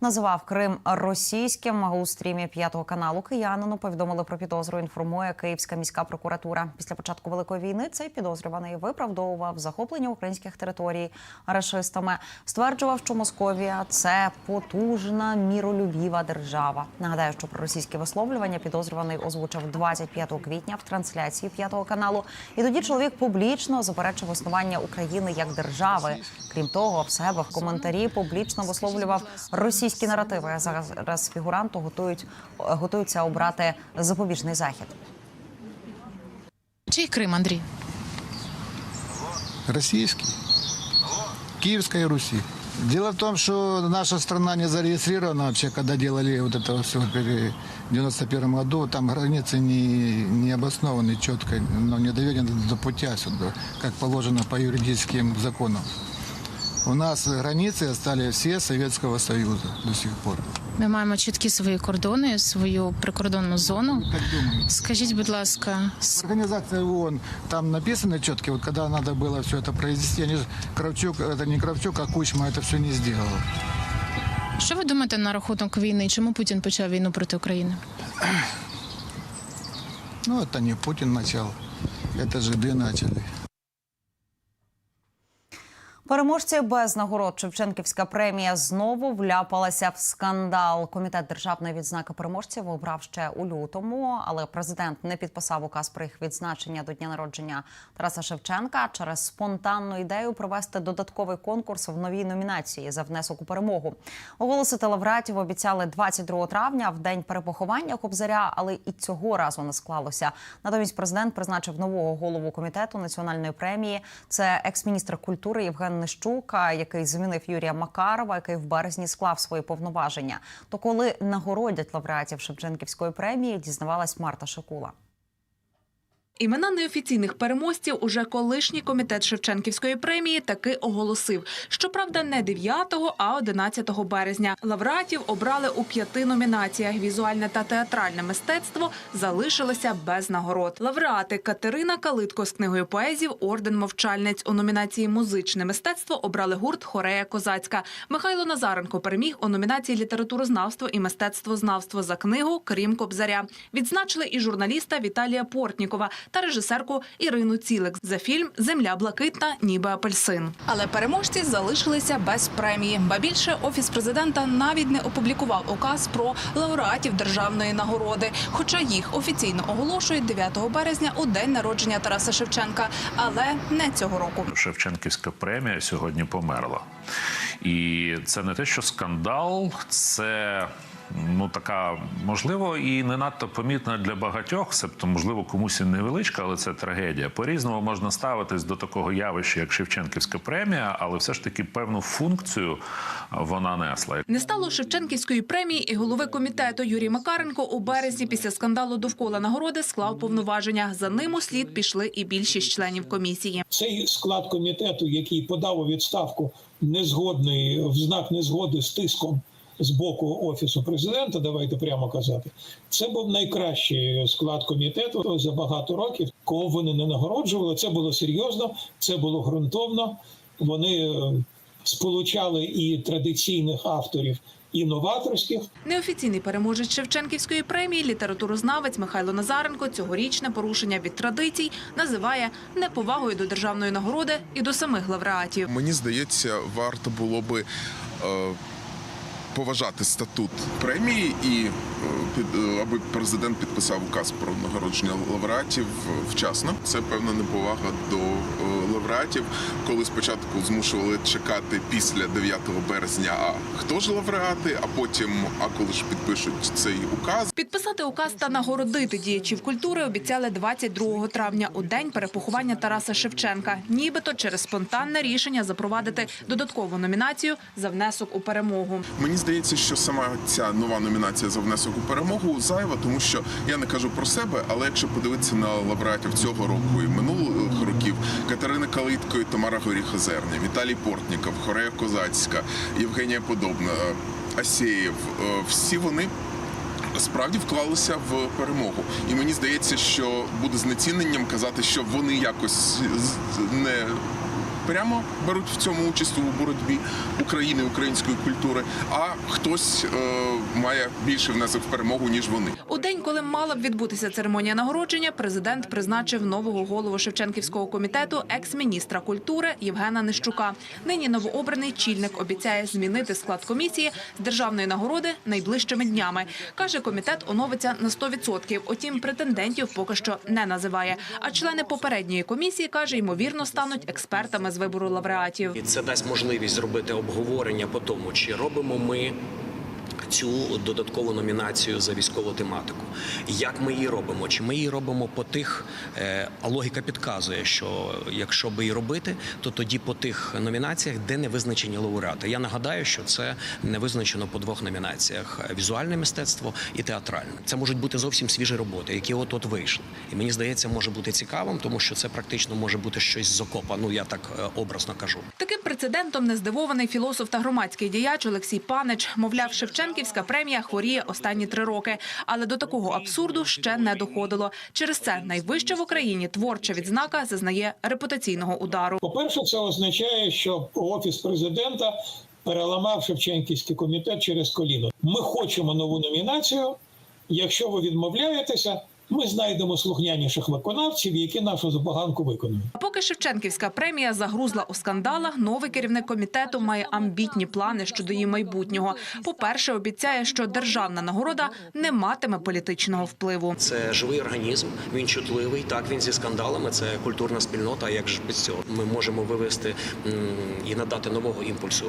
називав Крим російським. У стрімі п'ятого каналу киянину повідомили про підозру. Інформує Київська міська прокуратура. Після початку великої війни цей підозрюваний виправдовував захоплення українських територій рашистами. Стверджував, що Московія це потужна міролюбіва держава. Нагадаю, що про російські висловлювання підозрюваний озвучив 25 квітня в трансляції п'ятого каналу. І тоді чоловік публічно заперечив існування України як держави. Крім того, в себе в коментарі публічно висловлював російські наративи. А Зараз фігуранту готують готуються обрати запобіжний захід. Чий Крим, Андрій? Российский. Киевской Руси. Дело в том, что наша страна не зарегистрирована вообще, когда делали вот это все в 91 году. Там границы не, не обоснованы четко, но не доведены до путя сюда, как положено по юридическим законам. У нас границы остались все Советского Союза до сих пор. Ми маємо чіткі свої кордони, свою прикордонну зону. Как думаете? Скажіть, будь ласка, В с- Организации ООН там написано четко, вот когда надо было все это произвести, они же, Кравчук, это не Кравчук, а Кучма это все не сделал. що ви думаєте на рахунок війни? Чому Путін почав війну проти України? Ну, это не Путин начал, это жиды начали. Переможці без нагород Шевченківська премія знову вляпалася в скандал. Комітет державної відзнаки переможців обрав ще у лютому, але президент не підписав указ про їх відзначення до дня народження Тараса Шевченка через спонтанну ідею провести додатковий конкурс в новій номінації за внесок у перемогу. Оголосити лауреатів обіцяли 22 травня в день перепоховання Кобзаря, але і цього разу не склалося. Натомість президент призначив нового голову комітету національної премії. Це екс-міністр культури Євген Нищука, який змінив Юрія Макарова, який в березні склав свої повноваження. То коли нагородять лауреатів Шевченківської премії, дізнавалась Марта Шикула. Імена неофіційних переможців уже колишній комітет Шевченківської премії таки оголосив. Щоправда, не 9, а 11 березня. Лауреатів обрали у п'яти номінаціях. Візуальне та театральне мистецтво залишилося без нагород. Лауреати Катерина Калитко з книгою поезів Орден мовчальниць у номінації Музичне мистецтво обрали гурт Хорея Козацька. Михайло Назаренко переміг у номінації Літературознавство і мистецтвознавство за книгу Крім Кобзаря. Відзначили і журналіста Віталія Портнікова та режисерку Ірину Цілик за фільм Земля блакитна, ніби апельсин. Але переможці залишилися без премії. Ба більше офіс президента навіть не опублікував указ про лауреатів державної нагороди, хоча їх офіційно оголошують 9 березня у день народження Тараса Шевченка, але не цього року. Шевченківська премія сьогодні померла. І це не те, що скандал, це. Ну, така можливо і не надто помітна для багатьох, себто, можливо, комусь і невеличка, але це трагедія. По-різному можна ставитись до такого явища, як Шевченківська премія, але все ж таки певну функцію вона несла. Не стало Шевченківської премії і голови комітету Юрій Макаренко у березні після скандалу довкола нагороди склав повноваження. За ним у слід пішли і більшість членів комісії. Цей склад комітету, який подав у відставку незгодний в знак незгоди з тиском з боку офісу президента, давайте прямо казати, це був найкращий склад комітету за багато років. Кого вони не нагороджували, це було серйозно, це було ґрунтовно. Вони е, сполучали і традиційних авторів, і новаторських. Неофіційний переможець Шевченківської премії, літературознавець Михайло Назаренко цьогорічне порушення від традицій називає неповагою до державної нагороди і до самих лауреатів. Мені здається, варто було би е, поважати статут премії і е, е, аби президент підписав указ про нагородження лауреатів вчасно. Це певна неповага до е, лауреатів, коли спочатку змушували чекати після 9 березня. А хто ж лауреати? А потім, а коли ж підпишуть цей указ, Підписати указ та нагородити діячів культури обіцяли 22 травня у день перепоховання Тараса Шевченка, нібито через спонтанне рішення запровадити додаткову номінацію за внесок у перемогу. Мені здається, що сама ця нова номінація за внесок у перемогу зайва, тому що я не кажу про себе, але якщо подивитися на лауреатів цього року і минулих років Катерина Калитко і Тамара Горіхозерня, Віталій Портніков, Хорея Козацька, Євгенія Подобна, Асєєв, е, всі вони. Справді вклалися в перемогу, і мені здається, що буде знеціненням казати, що вони якось не прямо беруть в цьому участь у боротьбі України, української культури, а хтось е, має більший внесок в перемогу ніж вони. У день, коли мала б відбутися церемонія нагородження, президент призначив нового голову Шевченківського комітету екс-міністра культури Євгена Нищука. Нині новообраний чільник обіцяє змінити склад комісії з державної нагороди найближчими днями. Каже, комітет оновиться на 100%, Утім, претендентів поки що не називає. А члени попередньої комісії каже, ймовірно, стануть експертами з вибору лауреатів. І це дасть можливість зробити обговорення по тому, чи робимо ми. Цю додаткову номінацію за військову тематику. Як ми її робимо? Чи ми її робимо по тих, е, а логіка підказує, що якщо би її робити, то тоді по тих номінаціях, де не визначені лауреати. Я нагадаю, що це не визначено по двох номінаціях: візуальне мистецтво і театральне. Це можуть бути зовсім свіжі роботи, які от от вийшли. І мені здається, може бути цікавим, тому що це практично може бути щось з окопа. Ну я так е, образно кажу. Таким прецедентом не здивований філософ та громадський діяч Олексій Панич. Мовляв, Шевченківська премія хворіє останні три роки, але до такого абсурду ще не доходило. Через це найвища в Україні творча відзнака зазнає репутаційного удару. По-перше, це означає, що офіс президента переламав Шевченківський комітет через коліно. Ми хочемо нову номінацію. Якщо ви відмовляєтеся, ми знайдемо слухняніших виконавців, які нашу забаганку виконують. А поки Шевченківська премія загрузла у скандалах, новий керівник комітету має амбітні плани щодо її майбутнього. По-перше, обіцяє, що державна нагорода не матиме політичного впливу. Це живий організм, він чутливий. Так він зі скандалами. Це культурна спільнота. Як ж без цього ми можемо вивести і надати нового імпульсу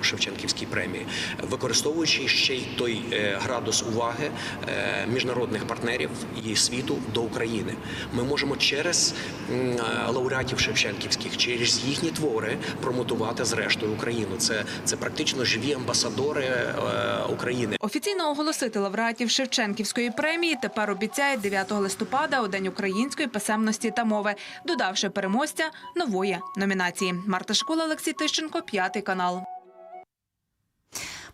Шевченківській премії, використовуючи ще й той е, градус уваги е, міжнародних партнерів і світу до України. Ми можемо через е, лауреатів Шевченківських, через їхні твори промотувати зрештою Україну. Це, це практично живі амбасадори е, України. Офіційно оголосити лауреатів Шевченківської премії тепер обіцяє 9 листопада у День української писемності та мови, додавши переможця нової номінації. Марта Школа, Олексій Тищенко, п'ятий канал.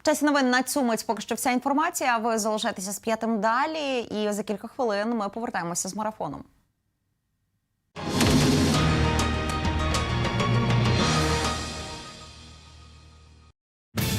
Часі новин на мить поки що вся інформація. Ви залишайтеся з п'ятим далі, і за кілька хвилин ми повертаємося з марафоном.